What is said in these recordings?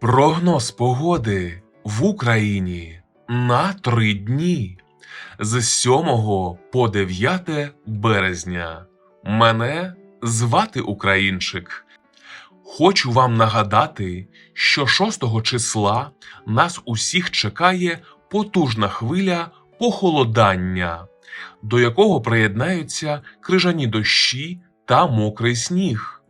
Прогноз погоди в Україні на три дні з 7 по 9 березня. Мене звати Українчик. Хочу вам нагадати, що 6 числа нас усіх чекає потужна хвиля похолодання, до якого приєднаються крижані дощі та мокрий сніг.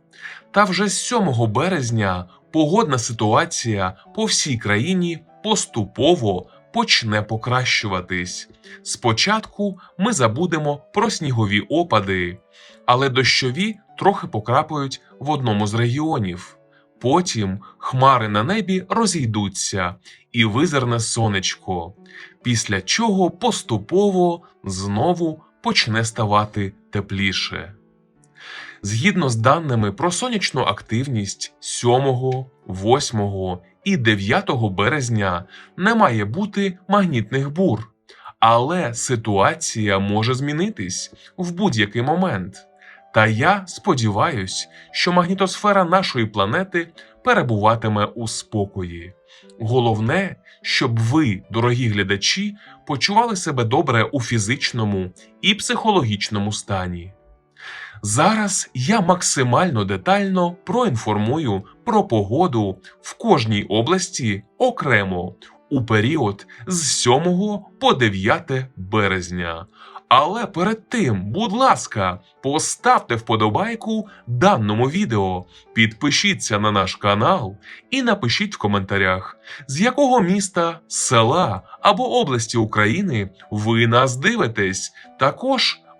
Та вже з 7 березня погодна ситуація по всій країні поступово почне покращуватись. Спочатку ми забудемо про снігові опади, але дощові трохи покрапають в одному з регіонів. Потім хмари на небі розійдуться і визирне сонечко, після чого поступово знову почне ставати тепліше. Згідно з даними про сонячну активність 7, 8 і 9 березня не має бути магнітних бур, але ситуація може змінитись в будь-який момент. Та я сподіваюсь, що магнітосфера нашої планети перебуватиме у спокої. Головне, щоб ви, дорогі глядачі, почували себе добре у фізичному і психологічному стані. Зараз я максимально детально проінформую про погоду в кожній області окремо у період з 7 по 9 березня. Але перед тим, будь ласка, поставте вподобайку даному відео, підпишіться на наш канал і напишіть в коментарях, з якого міста, села або області України ви нас дивитесь. Також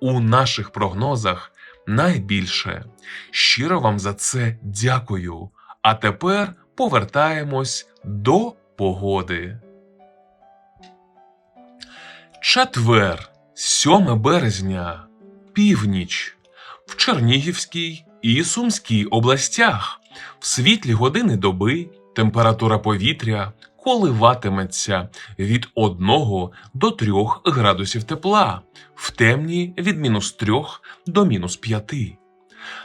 у наших прогнозах найбільше. Щиро вам за це дякую. А тепер повертаємось до погоди. Четвер, 7 березня, північ в Чернігівській і Сумській областях. В світлі години доби температура повітря коливатиметься від 1 до 3 градусів тепла, в темні від мінус 3 до мінус 5.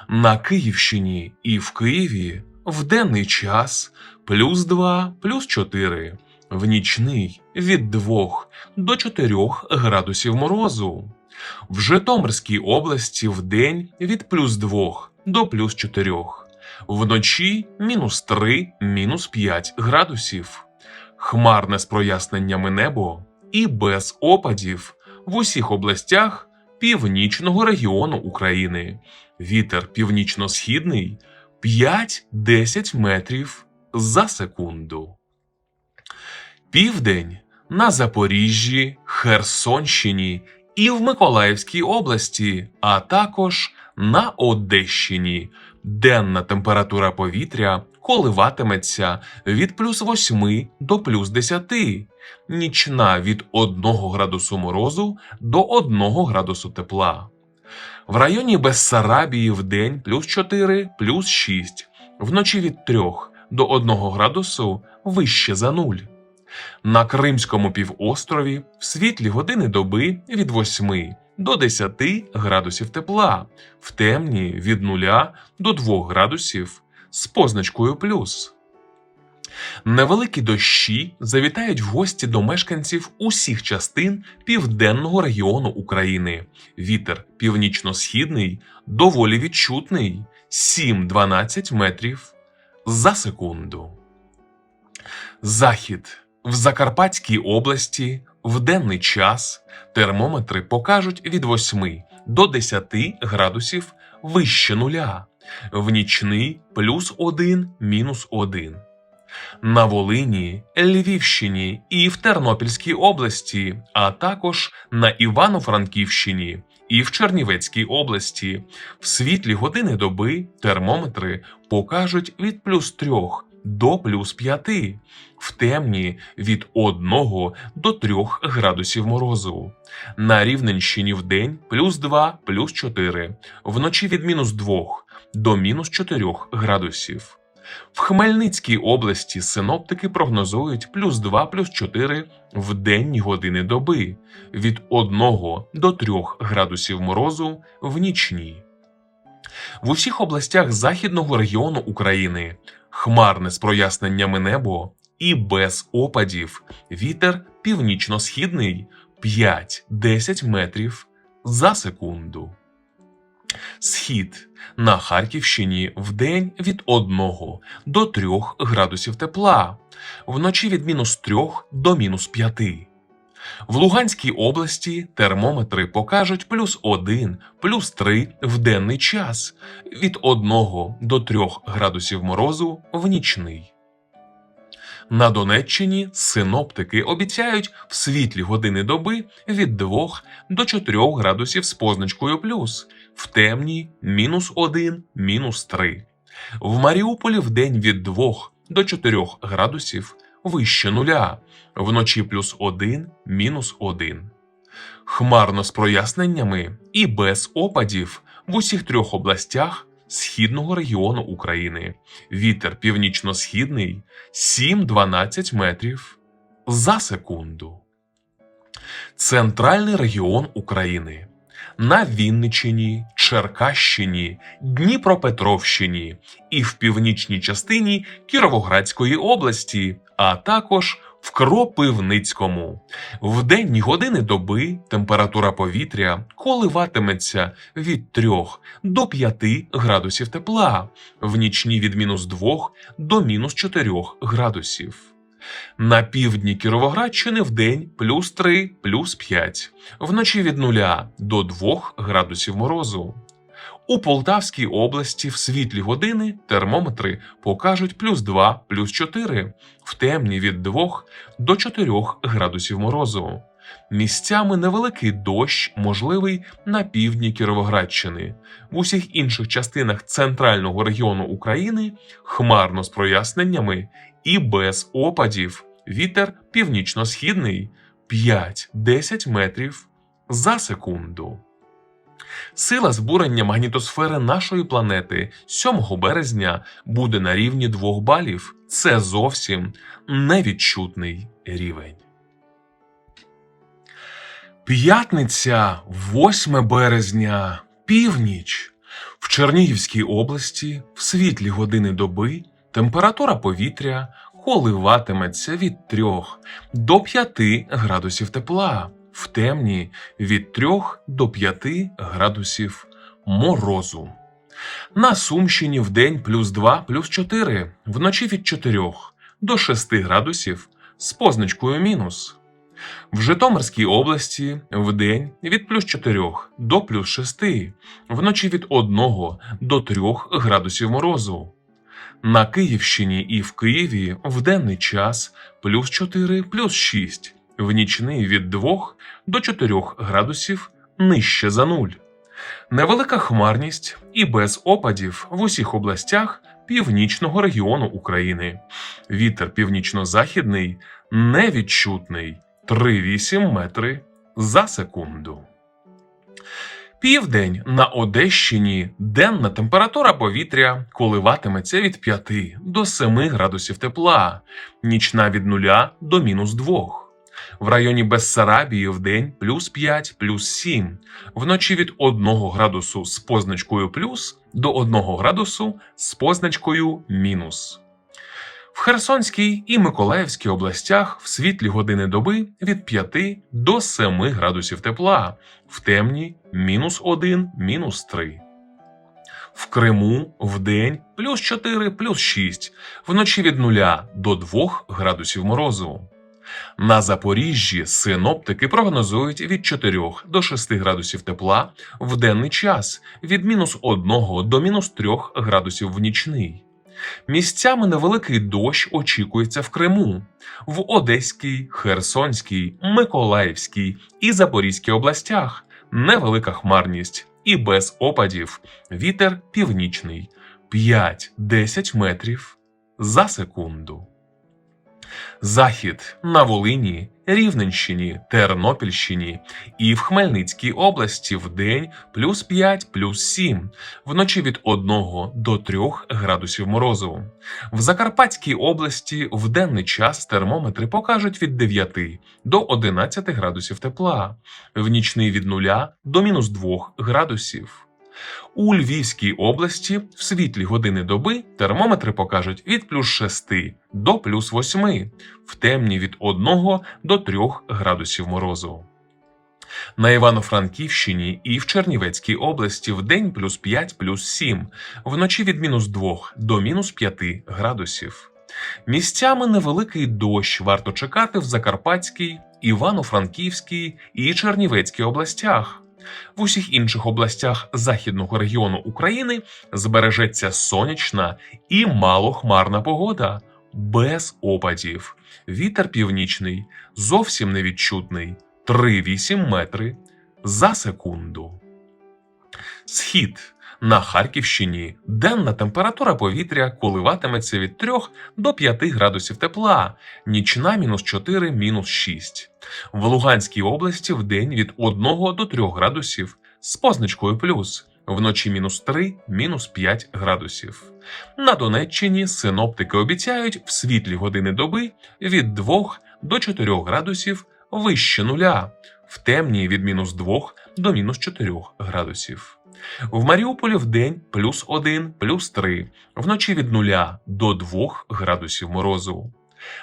На Київщині і в Києві в денний час плюс 2, плюс 4, в нічний від 2 до 4 градусів морозу. В Житомирській області в день від плюс 2 до плюс 4, вночі мінус 3, мінус 5 градусів. Хмарне з проясненнями небо і без опадів в усіх областях північного регіону України. Вітер північно-східний 5-10 метрів за секунду. Південь на Запоріжжі, Херсонщині і в Миколаївській області, а також на Одещині. Денна температура повітря коливатиметься від плюс 8 до плюс 10, нічна від 1 градусу морозу до 1 градусу тепла. В районі Бессарабії в день плюс 4, плюс 6, вночі від 3 до 1 градусу вище за 0. На Кримському півострові в світлі години доби від 8 до 10 градусів тепла, в темні від 0 до 2 градусів з позначкою плюс. Невеликі дощі завітають в гості до мешканців усіх частин південного регіону України. Вітер північно-східний доволі відчутний 7-12 метрів за секунду. Захід в Закарпатській області в денний час термометри покажуть від 8 до 10 градусів вище нуля, в нічний плюс 1 мінус 1. На Волині, Львівщині і в Тернопільській області, а також на Івано-Франківщині і в Чернівецькій області. В світлі години доби термометри покажуть від плюс 3 до плюс 5, в темні від 1 до 3 градусів морозу. На Рівненщині в день плюс 2, плюс 4, вночі від мінус 2 до мінус 4 градусів. В Хмельницькій області синоптики прогнозують плюс 2 плюс 4 в денні години доби від 1 до 3 градусів морозу в нічні. В усіх областях західного регіону України хмарне з проясненнями небо і без опадів вітер північно-східний 5-10 метрів за секунду. Схід на Харківщині в день від 1 до 3 градусів тепла, вночі від мінус 3 до мінус 5. В Луганській області термометри покажуть плюс 1, плюс 3 в денний час, від 1 до 3 градусів морозу в нічний. На Донеччині синоптики обіцяють в світлі години доби від 2 до 4 градусів з позначкою плюс, в темні мінус 1, мінус 3. В Маріуполі в день від 2 до 4 градусів вище нуля, вночі плюс 1, мінус 1. Хмарно з проясненнями і без опадів в усіх трьох областях східного регіону України. Вітер північно-східний 7-12 метрів за секунду. Центральний регіон України. На Вінниччині, Черкащині, Дніпропетровщині і в північній частині Кіровоградської області, а також в Кропивницькому. В денні години доби температура повітря коливатиметься від 3 до 5 градусів тепла, в нічні від мінус 2 до мінус 4 градусів. На півдні Кіровоградщини в день плюс 3, плюс 5, вночі від 0 до 2 градусів морозу. У Полтавській області в світлі години термометри покажуть плюс 2, плюс 4, в темні від 2 до 4 градусів морозу. Місцями невеликий дощ можливий на півдні Кіровоградщини. В усіх інших частинах центрального регіону України хмарно з проясненнями і без опадів. Вітер північно-східний 5-10 метрів за секунду. Сила збурення магнітосфери нашої планети 7 березня буде на рівні 2 балів. Це зовсім невідчутний рівень. П'ятниця 8 березня, північ. В Чернігівській області в світлі години доби температура повітря коливатиметься від 3 до 5 градусів тепла, в темні від 3 до 5 градусів морозу. На Сумщині в день плюс 2 плюс 4, вночі від 4 до 6 градусів з позначкою мінус. В Житомирській області в день від плюс 4 до плюс 6, вночі від 1 до 3 градусів морозу. На Київщині і в Києві в денний час плюс 4 плюс 6, в нічний від 2 до 4 градусів нижче за нуль. Невелика хмарність і без опадів в усіх областях північного регіону України. Вітер північно-західний невідчутний 3,8 метри за секунду. Південь на Одещині денна температура повітря коливатиметься від 5 до 7 градусів тепла, нічна від 0 до мінус 2. В районі Бессарабії в день плюс 5, плюс 7, вночі від 1 градусу з позначкою плюс до 1 градусу з позначкою мінус. В Херсонській і Миколаївській областях в світлі години доби від 5 до 7 градусів тепла, в темні мінус 1, мінус 3. В Криму в день плюс 4, плюс 6, вночі від 0 до 2 градусів морозу. На Запоріжжі синоптики прогнозують від 4 до 6 градусів тепла в денний час, від мінус 1 до мінус 3 градусів в нічний. Місцями невеликий дощ очікується в Криму, в Одеській, Херсонській, Миколаївській і Запорізькій областях. Невелика хмарність і без опадів. Вітер північний 5-10 метрів за секунду. Захід на Волині, Рівненщині, Тернопільщині і в Хмельницькій області в день плюс 5, плюс 7, вночі від 1 до 3 градусів морозу. В Закарпатській області в денний час термометри покажуть від 9 до 11 градусів тепла, в нічний від 0 до мінус 2 градусів. У Львівській області в світлі години доби термометри покажуть від плюс 6 до плюс 8, в темні від 1 до 3 градусів морозу. На Івано-Франківщині і в Чернівецькій області в день плюс 5 плюс 7, вночі від мінус 2 до мінус 5 градусів. Місцями невеликий дощ варто чекати в Закарпатській, Івано-Франківській і Чернівецькій областях. В усіх інших областях західного регіону України збережеться сонячна і малохмарна погода, без опадів. Вітер північний зовсім невідчутний 3,8 метри за секунду. Схід на Харківщині денна температура повітря коливатиметься від 3 до 5 градусів тепла, нічна мінус 4, мінус 6. В Луганській області в день від 1 до 3 градусів з позначкою плюс, вночі мінус 3, мінус 5 градусів. На Донеччині синоптики обіцяють в світлі години доби від 2 до 4 градусів вище нуля, в темні від мінус 2 до мінус 4 градусів. В Маріуполі в день плюс 1, плюс 3, вночі від 0 до 2 градусів морозу.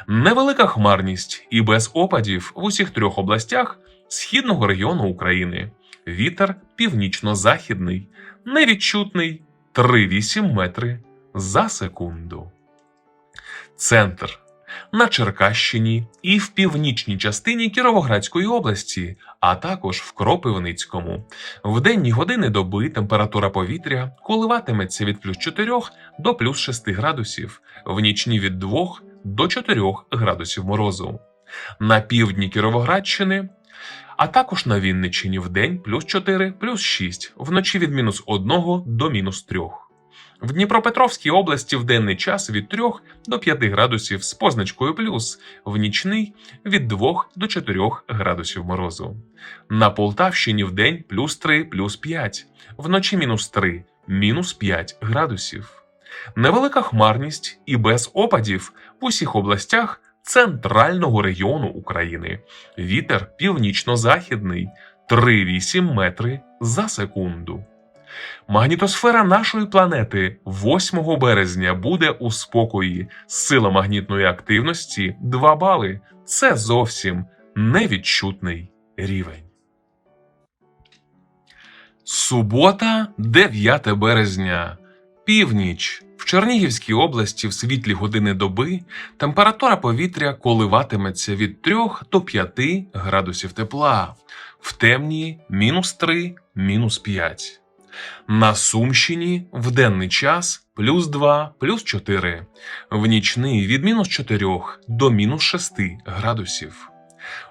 Невелика хмарність і без опадів в усіх трьох областях східного регіону України. Вітер північно-західний, невідчутний 3,8 метри за секунду. Центр на Черкащині і в північній частині Кіровоградської області, а також в Кропивницькому. В денні години доби температура повітря коливатиметься від плюс 4 до плюс 6 градусів, в нічні від 2 до 4 градусів морозу. На півдні Кіровоградщини, а також на Вінниччині в день плюс 4, плюс 6, вночі від мінус 1 до мінус 3. В Дніпропетровській області в денний час від 3 до 5 градусів з позначкою плюс, в нічний від 2 до 4 градусів морозу. На Полтавщині в день плюс 3, плюс 5, вночі мінус 3, мінус 5 градусів. Невелика хмарність і без опадів в усіх областях центрального регіону України. Вітер північно-західний 3,8 метри за секунду. Магнітосфера нашої планети 8 березня буде у спокої. Сила магнітної активності 2 бали. Це зовсім невідчутний рівень. Субота, 9 березня. Північ. В Чернігівській області в світлі години доби температура повітря коливатиметься від 3 до 5 градусів тепла, в темні мінус 3, мінус 5. На Сумщині в денний час плюс 2, плюс 4, в нічний від мінус 4 до мінус 6 градусів.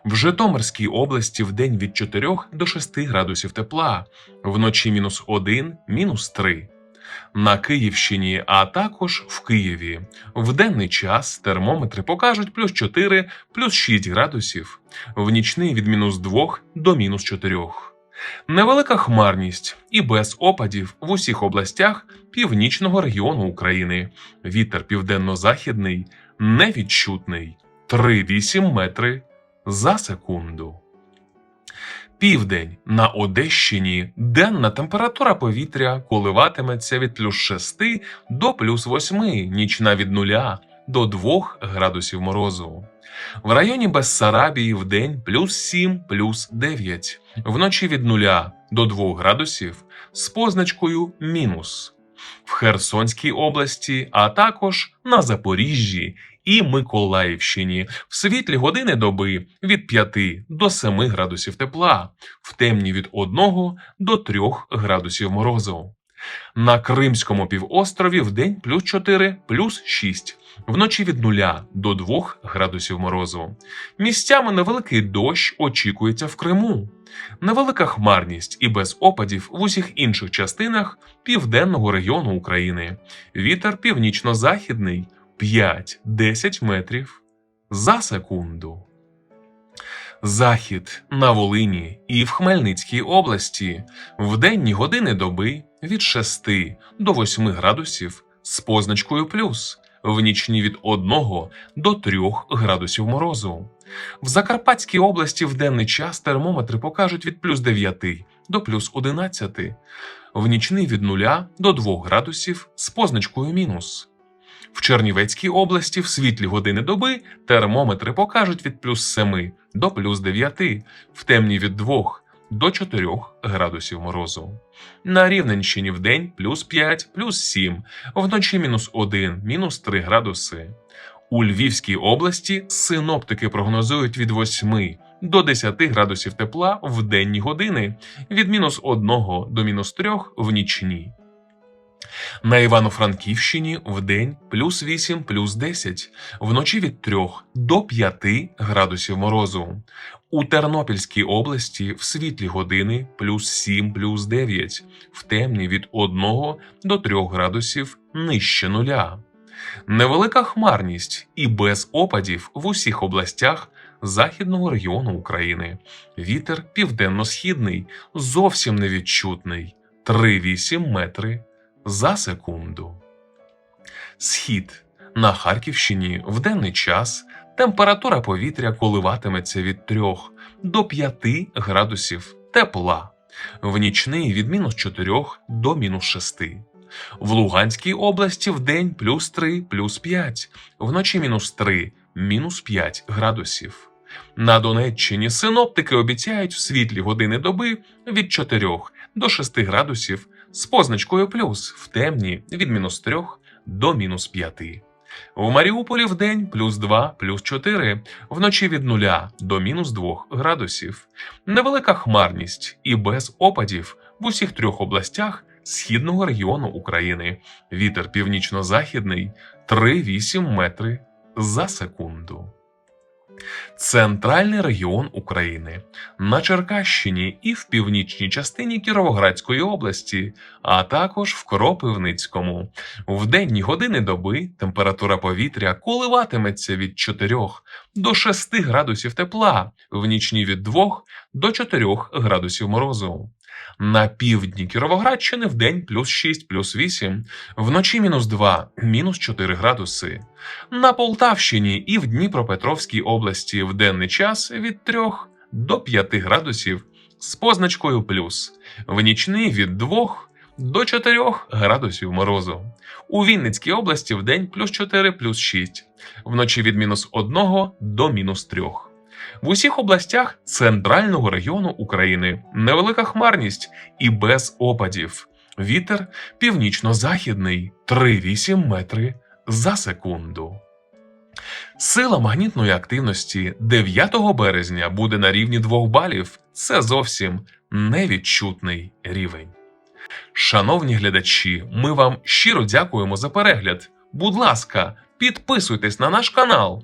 В Житомирській області в день від 4 до 6 градусів тепла, вночі мінус 1, мінус 3. На Київщині, а також в Києві. В денний час термометри покажуть плюс 4, плюс 6 градусів, в нічний від мінус 2 до мінус 4. Невелика хмарність і без опадів в усіх областях північного регіону України. Вітер південно-західний невідчутний 3,8 метри за секунду. Південь на Одещині денна температура повітря коливатиметься від плюс 6 до плюс 8, нічна від 0 до 2 градусів морозу. В районі Бессарабії в день плюс 7, плюс 9, вночі від 0 до 2 градусів з позначкою мінус. В Херсонській області, а також на Запоріжжі і Миколаївщині в світлі години доби від 5 до 7 градусів тепла, в темні від 1 до 3 градусів морозу. На Кримському півострові в день плюс 4, плюс 6, вночі від 0 до 2 градусів морозу. Місцями невеликий дощ очікується в Криму. Невелика хмарність і без опадів в усіх інших частинах південного регіону України. Вітер північно-західний 5-10 метрів за секунду. Захід на Волині і в Хмельницькій області в денні години доби від 6 до 8 градусів з позначкою плюс, в нічні від 1 до 3 градусів морозу. В Закарпатській області в денний час термометри покажуть від плюс 9 до плюс 11, в нічний від 0 до 2 градусів з позначкою мінус. В Чернівецькій області в світлі години доби термометри покажуть від плюс 7 до плюс 9, в темні від 2 до 4 градусів морозу. На Рівненщині в день плюс 5, плюс 7, вночі мінус 1, мінус 3 градуси. У Львівській області синоптики прогнозують від 8 до 10 градусів тепла в денні години, від мінус 1 до мінус 3 в нічні. На Івано-Франківщині в день плюс 8, плюс 10, вночі від 3 до 5 градусів морозу. У Тернопільській області в світлі години плюс 7, плюс 9, в темні від 1 до 3 градусів нижче нуля. Невелика хмарність і без опадів в усіх областях західного регіону України. Вітер південно-східний, зовсім невідчутний 3,8 метри за секунду. Схід на Харківщині в денний час температура повітря коливатиметься від 3 до 5 градусів тепла, в нічний від мінус 4 до мінус 6. В Луганській області в день плюс 3, плюс 5, вночі мінус 3, мінус 5 градусів. На Донеччині синоптики обіцяють в світлі години доби від 4 до 6 градусів з позначкою плюс в темні від мінус 3 до мінус 5. В Маріуполі в день плюс 2, плюс 4, вночі від 0 до мінус 2 градусів. Невелика хмарність і без опадів в усіх трьох областях східного регіону України. Вітер північно-західний 3,8 метри за секунду. Центральний регіон України на Черкащині і в північній частині Кіровоградської області, а також в Кропивницькому. В денні години доби температура повітря коливатиметься від 4 до 6 градусів тепла, в нічні від 2 до 4 градусів морозу. На півдні Кіровоградщини в день плюс 6, плюс 8, вночі мінус 2, мінус 4 градуси. На Полтавщині і в Дніпропетровській області в денний час від 3 до 5 градусів з позначкою плюс, в нічний від 2 до 4 градусів морозу. У Вінницькій області в день плюс 4, плюс 6, вночі від мінус 1 до мінус 3. В усіх областях центрального регіону України невелика хмарність і без опадів. Вітер північно-західний 3,8 метри за секунду. Сила магнітної активності 9 березня буде на рівні 2 балів. Це зовсім невідчутний рівень. Шановні глядачі, ми вам щиро дякуємо за перегляд. Будь ласка, підписуйтесь на наш канал,